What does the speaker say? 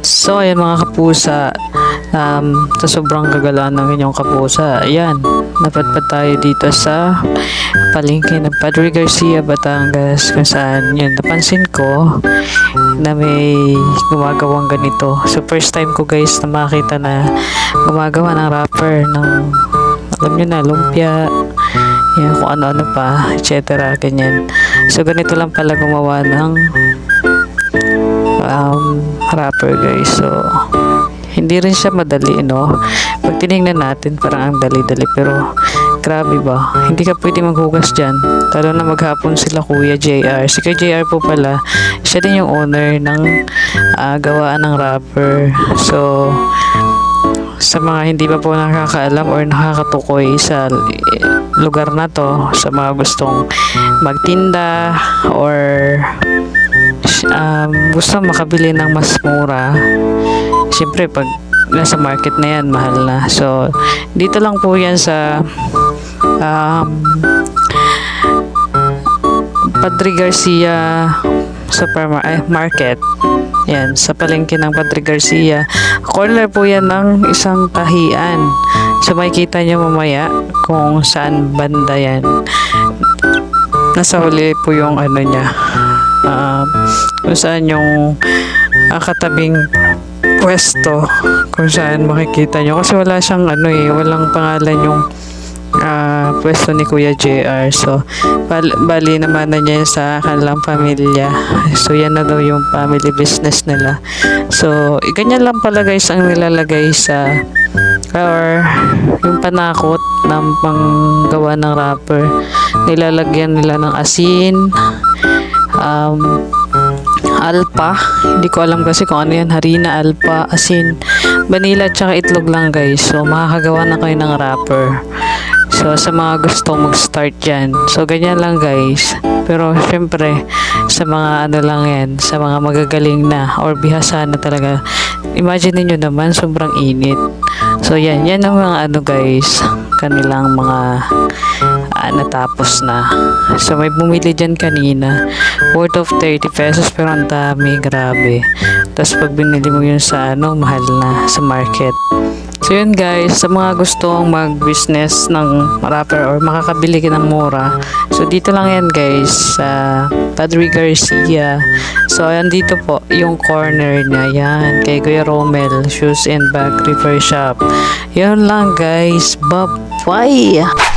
So, ayan mga kapusa, um, sa sobrang kagalaan ng inyong kapusa, ayan, napadpad tayo dito sa palengke ng Padre Garcia, Batangas, kung saan, yun, napansin ko na may gumagawang ganito. So, first time ko guys na makita na gumagawa ng wrapper ng, alam nyo na, lumpia, yan, kung ano-ano pa, etc. Ganyan. So, ganito lang pala gumawa ng um, wrapper guys. So, hindi rin siya madali, no? Pag tinignan natin, parang ang dali-dali. Pero, grabe ba? Hindi ka pwede maghugas dyan. Lalo na maghapon sila Kuya JR. Si Kuya JR po pala, siya din yung owner ng ah, gawaan ng wrapper. So, sa mga hindi pa po nakakaalam or nakakatukoy sa lugar na to, sa mga gustong magtinda or um, gusto makabili ng mas mura, syempre pag nasa market na yan, mahal na. So, dito lang po yan sa um, Padre Garcia Supermarket. Yan, sa palengke ng Padre Garcia. Corner po yan ng isang tahian. So, makikita nyo mamaya kung saan banda yan. Nasa huli po yung ano niya. Um, kung saan yung ah, katabing pwesto kung saan makikita nyo. Kasi wala siyang ano eh walang pangalan yung ah, pwesto ni Kuya JR so bal- bali naman na niya sa kanilang pamilya. So yan na daw yung family business nila. So eh, ganyan lang pala guys ang nilalagay sa or yung panakot ng panggawa ng wrapper. Nilalagyan nila ng asin. Um, alpa. Hindi ko alam kasi kung ano yan. Harina, alpa, asin, vanilla, tsaka itlog lang guys. So, makakagawa na kayo ng wrapper. So, sa mga gustong mag-start dyan. So, ganyan lang guys. Pero, syempre, sa mga ano lang yan, sa mga magagaling na or bihasa na talaga. Imagine niyo naman, sobrang init. So, yan. Yan ang mga ano guys, kanilang mga ah, natapos na. So, may bumili dyan kanina. Worth of 30 pesos pero ang dami, grabe. Tapos pag binili mo yun sa ano, mahal na sa market. So yun guys, sa mga gustong mag-business ng wrapper or makakabili ka ng mura. So dito lang yan guys, sa Padre Garcia. So ayan dito po, yung corner niya, yan, kay Kuya Romel, Shoes and Bag Repair Shop. Yun lang guys, bye-bye!